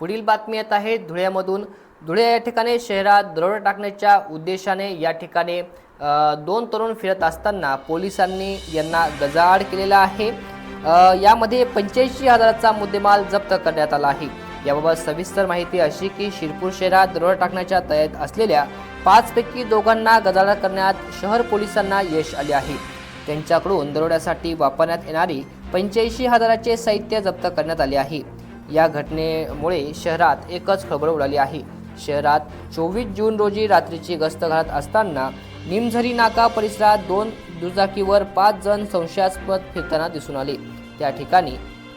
पुढील बातमी येत आहे धुळ्यामधून. धुळे या ठिकाणी शहरात दरोडा टाकण्याच्या उद्देशाने या ठिकाणी दोन तरुण फिरत असताना पोलिसांनी यांना गजाआड केलेला आहे. यामध्ये पंच्याऐंशी हजाराचा मुद्देमाल जप्त करण्यात आला आहे. याबाबत सविस्तर माहिती अशी की शिरपूर शहरात दरोडा टाकण्याच्या तयारीत असलेल्या पाचपैकी दोघांना गजाडा करण्यात शहर पोलिसांना यश आले आहे. त्यांच्याकडून दरोड्यासाठी वापरण्यात येणारी पंच्याऐंशी हजाराचे साहित्य जप्त करण्यात आले आहे. या घटनेमुळे शहरात एकच खळबळ उडाली आहे. शहरात चोवीस जून रोजी रात्रीची गस्त घालत असताना निमझरी नाका परिसरात दोन दुचाकीवर पाच जण संशयास्पद फिरताना दिसून आले. त्या ठिकाणी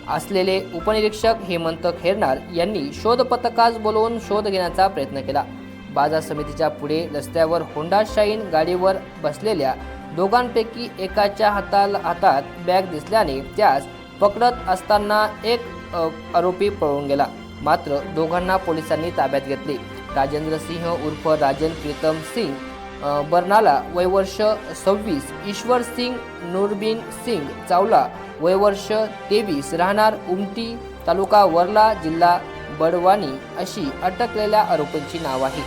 असलेले उपनिरीक्षक हेमंत खेरनार यांनी शोध पथकास बोलवून शोध घेण्याचा प्रयत्न केला. बाजार समितीच्या पुढे रस्त्यावर होंडा शाईन गाडीवर बसलेल्या दोघांपैकी एकाच्या हाताला हातात बॅग दिसल्याने त्यास पकडत असताना एक आरोपी पळून गेला. मात्र दोघांना पोलिसांनी ताब्यात घेतले. राजेंद्र सिंह उर्फ राजन प्रीतम सिंग बर्नाला वयवर्ष सव्वीस ईश्वर सिंग नूरबीन सिंग चावला वयवर्ष तेवीस राहणार उमटी तालुका वर्ला जिल्हा बडवानी अशी अटकलेल्या आरोपींची नाव आहे.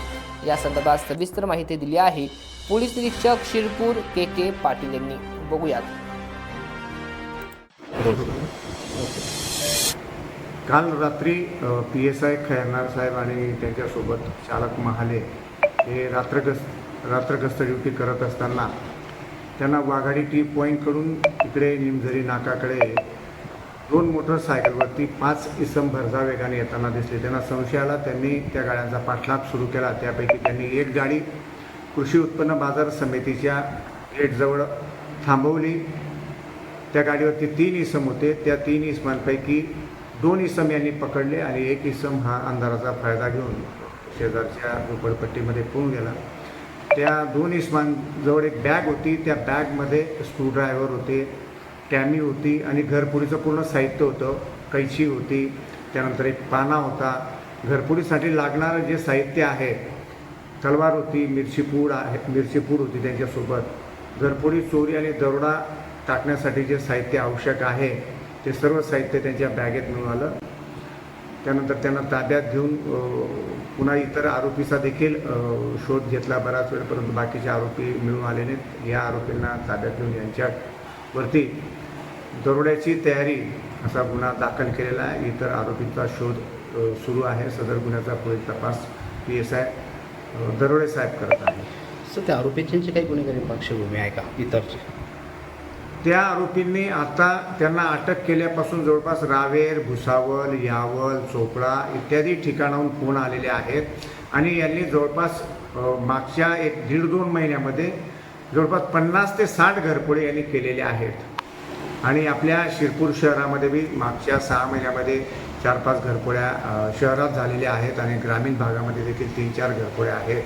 या संदर्भात सविस्तर माहिती दिली आहे पोलीस निरीक्षक शिरपूर के के पाटील यांनी. बघूयात. काल रात्री पी एस आय खैरनार साहेब आणि त्यांच्यासोबत चालक महाले हे रात्रगस्त रात्रगस्त ड्युटी करत असताना त्यांना वाघाडी टी पॉईंटकडून इकडे निमझरी नाकाकडे दोन मोटरसायकलवरती पाच इसम भरजा वेगाने येताना दिसले. त्यांना संशय आला त्यांनी त्या गाड्यांचा पाठलाग सुरू केला. त्यापैकी त्यांनी एक गाडी कृषी उत्पन्न बाजार समितीच्या गेटजवळ थांबवली. त्या गाडीवरती तीन इसम होते. त्या तीन इसमांपैकी दोन इसम यांनी पकडले आणि एक इसम हा अंधाराचा फायदा घेऊन शेजारच्या झोपडपट्टीमध्ये पळून गेला. त्या दोन इसमांजवळ एक बॅग होती. त्या बॅगमध्ये स्क्रूड्रायव्हर होते टॅमी होती आणि घरपुडीचं पूर्ण साहित्य होतं कैची होती त्यानंतर एक पाना होता. घरपुडीसाठी लागणारं जे साहित्य आहे तलवार होती मिरचीपूड आहे मिरचीपूड होती त्यांच्यासोबत. घरपुडी चोरी आणि दरोडा टाकण्यासाठी जे साहित्य आवश्यक आहे ते सर्व साहित्य त्यांच्या बॅगेत मिळून आलं. त्यानंतर त्यांना ताब्यात घेऊन पुन्हा इतर आरोपीचा देखील शोध घेतला बराच वेळ परंतु बाकीचे आरोपी मिळून आले नाहीत. या आरोपींना ताब्यात घेऊन यांच्यावरती दरोड्याची तयारी असा गुन्हा दाखल केलेला आहे. इतर आरोपींचा शोध सुरू आहे. सदर गुन्ह्याचा पुढील तपास पी एस आय दरोडे साहेब करत आहे. सर त्या आरोपींची काही गुन्हेगारी पार्श्वभूमी आहे का? इतरची? त्या आरोपींनी आता त्यांना अटक केल्यापासून जवळपास रावेर भुसावल यावल चोपडा इत्यादी ठिकाणाहून फोन आलेले आहेत. आणि यांनी जवळपास मागच्या एक दीड दोन महिन्यामध्ये जवळपास पन्नास ते साठ घरपोडे यांनी केलेले आहेत. आणि आपल्या शिरपूर शहरामध्ये बी मागच्या सहा महिन्यामध्ये चार पाच घरपोड्या शहरात झालेल्या आहेत आणि ग्रामीण भागामध्ये देखील तीन चार घरपोळ्या आहेत.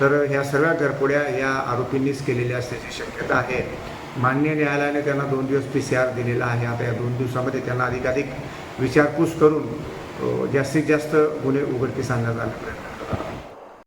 तर ह्या सर्व घरपोड्या या आरोपींनीच केलेल्या असल्याची शक्यता आहे. मान्य न्यायालयाने त्यांना दोन दिवस पी सी आर दिलेला आहे. आता या दोन दिवसामध्ये त्यांना अधिकाधिक विचारपूस करून जास्तीत जास्त गुन्हे उघडकीस आणण्यात आले. प्रयत्न